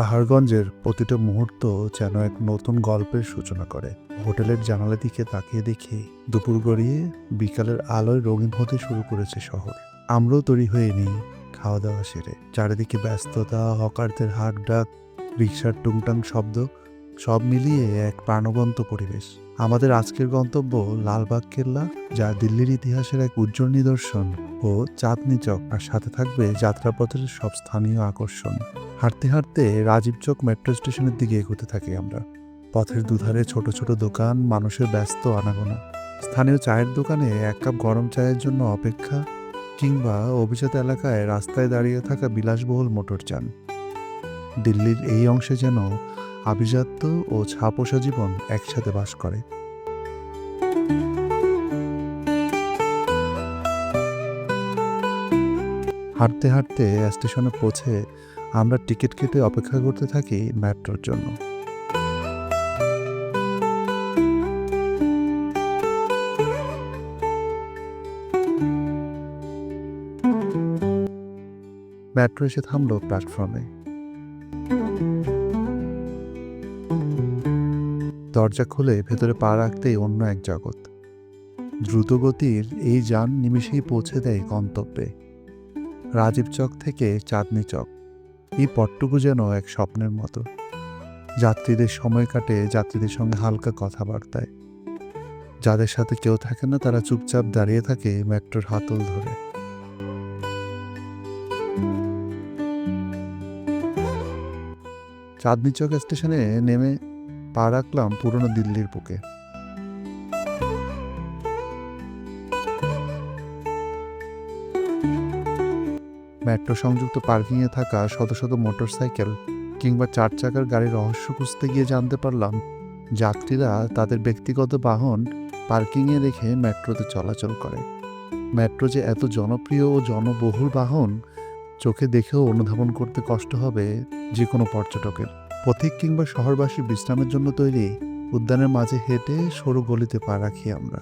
পাহাড়গঞ্জের প্রতিটা মুহূর্ত যেন এক নতুন গল্পের সূচনা করে। হোটেলের জানালা দিকে তাকিয়ে দেখি দুপুর গড়িয়ে বিকালের আলোয় রঙিন হতে শুরু করেছে শহর। আমরাও তৈরি হয়ে নিই খাওয়া দাওয়া সেরে। চারিদিকে ব্যস্ততা, হকারদের হাক ডাক রিক্সার টুংটাং শব্দ, সব মিলিয়ে এক প্রাণবন্ত পরিবেশ। আমাদের আজকের গন্তব্য লালবাগ কেল্লা, যা দিল্লির ইতিহাসের এক উজ্জ্বল নিদর্শন ও চাঁদনি চক। আর সাথে থাকবে যাত্রাপথের সব স্থানীয় আকর্ষণ। হাঁটতে হাঁটতে রাজীব চক মেট্রো স্টেশনের দিকে এগোতে থাকি আমরা। পথের দুধারে ছোট ছোট দোকান, মানুষের ব্যস্ত আনাগোনা। স্থানীয় চায়ের দোকানে এক কাপ গরম চায়ের জন্য অপেক্ষা কিংবা অভিজাত এলাকায় রাস্তায় দাঁড়িয়ে থাকা বিলাসবহুল মোটর যান। দিল্লির এই অংশে যেন আভিজাত্য ও ছাপোষা জীবন একসাথে বাস করে। হাঁটতে হাঁটতে স্টেশনে পৌঁছে আমরা টিকিট কেটে অপেক্ষা করতে থাকি মেট্রোর জন্য। মেট্রো এসে থামলো প্ল্যাটফর্মে। দরজা খুলে ভেতরে পা রাখতেই অন্য এক জগৎ। দ্রুতগতির এই যান নিমিষেই পৌঁছে দেয় গন্তব্যে। রাজীব চক থেকে চাঁদনি চক। এই পটটুকু যেন এক স্বপ্নের মতো। যাত্রীদের সময় কাটে যাত্রীদের সঙ্গে হালকা কথাবার্তায়। যাদের সাথে কেউ থাকে না, তারা চুপচাপ দাঁড়িয়ে থাকে মেট্রোর হাতল ধরে। চাঁদনি চক স্টেশনে নেমে পা রাখলাম পুরনো দিল্লির বুকে। মেট্রো সংযুক্ত পার্কিংয়ে থাকা শত শত মোটরসাইকেল কিংবা চার চাকার গাড়ির রহস্য খুঁজতে গিয়ে জানতে পারলাম, যাত্রীরা তাদের ব্যক্তিগত বাহন পার্কিংয়ে রেখে মেট্রোতে চলাচল করে। মেট্রো যে এত জনপ্রিয় ও জনবহুল বাহন, চোখে দেখেও অনুধাবন করতে কষ্ট হবে যে কোনো পর্যটকের। পথিক কিংবা শহরবাসী বিশ্রামের জন্য তৈরি, উদ্যানের মাঝে হেঁটে সরু গলিতে পা রাখি আমরা।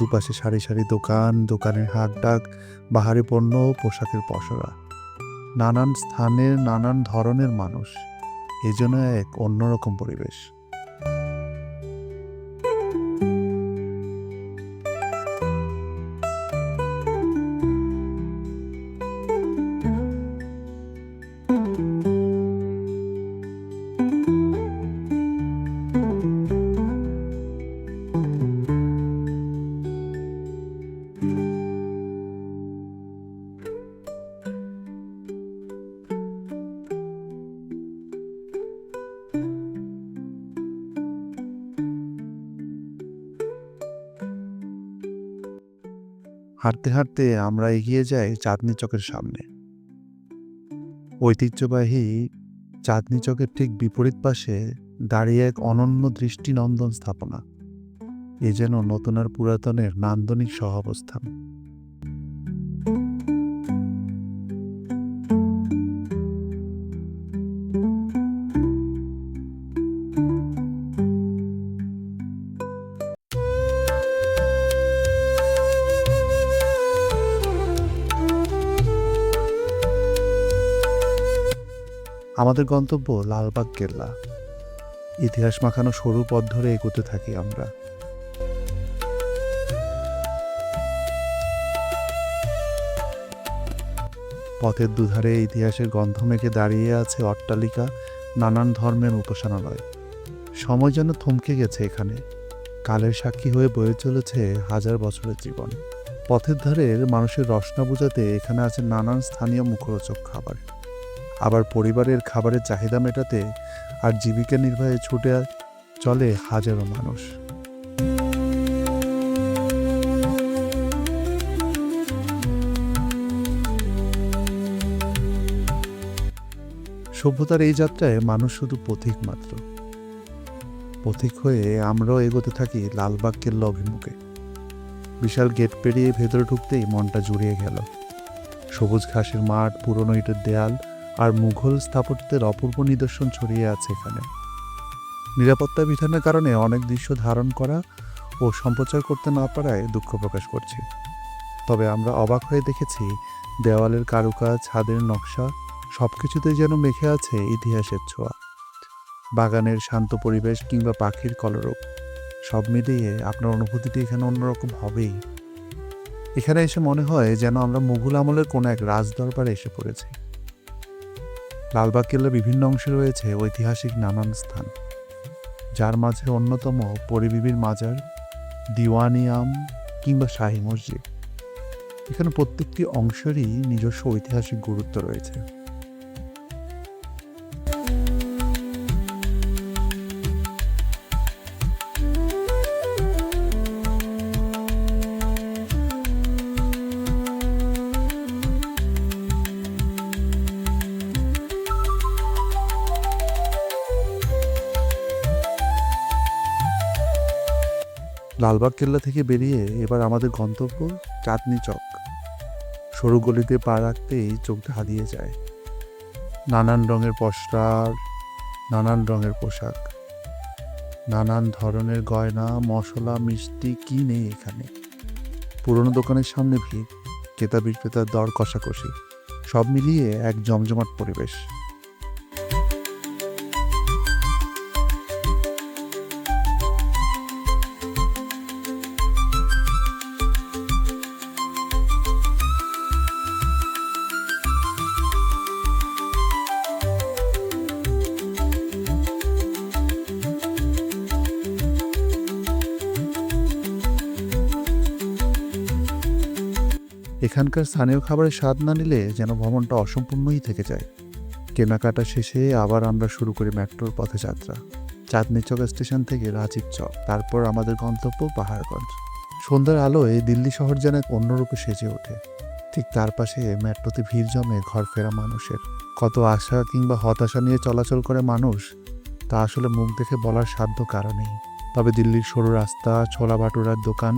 দুপাশে সারি সারি দোকান, দোকানের হাট ডাক বাহারি পণ্য, পোশাকের পসরা। নানান স্থানের, নানান ধরনের মানুষ। এই জন্য এক অন্যরকম পরিবেশ। হাঁটতে হাঁটতে আমরা এগিয়ে যাই চাঁদনি চকের সামনে। ঐতিহ্যবাহী চাঁদনি চকের ঠিক বিপরীত পাশে দাঁড়িয়ে এক অনন্য দৃষ্টিনন্দন স্থাপনা। এ যেন নতুন আর পুরাতনের নান্দনিক সহাবস্থান। আমাদের গন্তব্য লালবাগ কেল্লা। ইতিহাস মাখানো সরু পথ ধরে এগোতে থাকি আমরা। পথের দুধারে ইতিহাসের গন্ধ মেঘে দাঁড়িয়ে আছে অট্টালিকা, নানান ধর্মের উপাসনালয়। সময় যেন থমকে গেছে এখানে। কালের সাক্ষী হয়ে বয়ে চলেছে হাজার বছরের জীবন। পথের ধারের মানুষের রসনা বোঝাতে এখানে আছে নানান স্থানীয় মুখরোচক খাবার। আবার পরিবারের খাবারের চাহিদা মেটাতে আর জীবিকা নির্বাহে ছুটে চলে হাজারো মানুষ। সভ্যতার এই যাত্রায় মানুষ শুধু পথিক মাত্র। পথিক হয়ে আমরাও এগোতে থাকি লালবাগ কেল্লা অভিমুখে বিশাল গেট পেরিয়ে ভেতরে ঢুকতেই মনটা জুড়িয়ে গেল। সবুজ ঘাসের মাঠ, পুরনো ইটের দেয়াল আর মুঘল স্থাপত্যের অপূর্ব নিদর্শন ছড়িয়ে আছে এখানে। নিরাপত্তা বিধানের কারণে অনেক দৃশ্য ধারণ করা ও সম্প্রচার করতে না পারায় দুঃখ প্রকাশ করছি। তবে আমরা অবাক হয়ে দেখেছি, দেওয়ালের কারুকাজ, ছাদের নকশা সব কিছুতেই যেন মেখে আছে ইতিহাসের ছোঁয়া। বাগানের শান্ত পরিবেশ কিংবা পাখির কলরব, সব মিলিয়ে আপনার অনুভূতিটি এখানে অন্যরকম হবেই। এখানে এসে মনে হয় যেন আমরা মুঘল আমলের কোনো এক রাজদরবারে এসে পড়েছি। লালবাগ কেল্লার বিভিন্ন অংশে রয়েছে ঐতিহাসিক নানান স্থান। যার মাঝে অন্যতম পরিবিবির মাজার দিওয়ানিয়াম কিংবা শাহী মসজিদ। এখানে প্রত্যেকটি অংশেরই নিজস্ব ঐতিহাসিক গুরুত্ব রয়েছে। লালবাগ কেল্লা থেকে বেরিয়ে এবার আমাদের গন্তব্য চাঁদনি চক। সরু গলিতে পা রাখতেই চোখটা হারিয়ে যায়। নানান রঙের পসরার নানান রঙের পোশাক। নানান ধরনের গয়না, মশলা, মিষ্টি কি নেই এখানে? পুরনো দোকানের সামনে ভিড় ক্রেতা বিক্রেতার দর কষাকষি, সব মিলিয়ে এক জমজমাট পরিবেশ। এখানকার স্থানীয় খাবারের স্বাদ না নিলে যেন ভ্রমণটা অসম্পূর্ণই থেকে যায়। কেনাকাটা শেষে আবার আমরা শুরু করি মেট্রোর পথে যাত্রা। চাঁদনি চক স্টেশন থেকে রাজীব চক, তারপর আমাদের গন্তব্য পাহাড়গঞ্জ। সন্ধ্যার আলোয় দিল্লি শহর যেন এক অন্যরূপে সেজে ওঠে। ঠিক তার পাশে মেট্রোতে ভিড় জমে ঘর ফেরা মানুষের। কত আশা কিংবা হতাশা নিয়ে চলাচল করে মানুষ, তা আসলে মুখ দেখে বলার সাধ্য কারণেই তবে দিল্লির সরু রাস্তা ছোলা ভাটুরার দোকান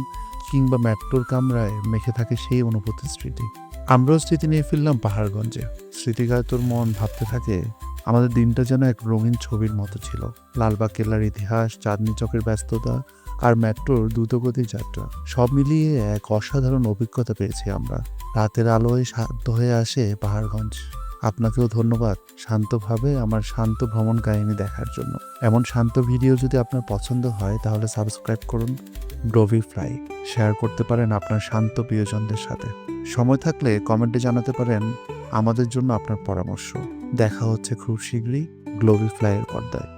কিংবা মেট্রোর কামরায় মেখে থাকে সেই অনুভূতির স্মৃতি। আমরাও স্মৃতি নিয়ে ফিরলাম পাহাড়গঞ্জে। স্মৃতিকায় তোর মন ভাবতে থাকে, আমাদের দিনটা যেন এক রঙিন ছবির মতো ছিল। লালবাগ কেল্লার ইতিহাস, চাঁদনি চকের ব্যস্ততা আর মেট্রোর দ্রুতগতির যাত্রা, সব মিলিয়ে এক অসাধারণ অভিজ্ঞতা পেয়েছি আমরা। রাতের আলোয় সাধ্য হয়ে আসে পাহাড়গঞ্জ। আপনাকেও ধন্যবাদ শান্তভাবে আমার শান্ত ভ্রমণ কাহিনী দেখার জন্য। এমন শান্ত ভিডিও যদি আপনার পছন্দ হয়, তাহলে সাবস্ক্রাইব করুন ব্রভি ফ্রাই। শেয়ার করতে পারেন আপনার শান্ত প্রিয়জনদের সাথে। সময় থাকলে কমেন্টে জানাতে পারেন আমাদের জন্য আপনার পরামর্শ। দেখা হচ্ছে খুব শীঘ্রই গ্লোবি ফ্লাইয়ের পর্দায়।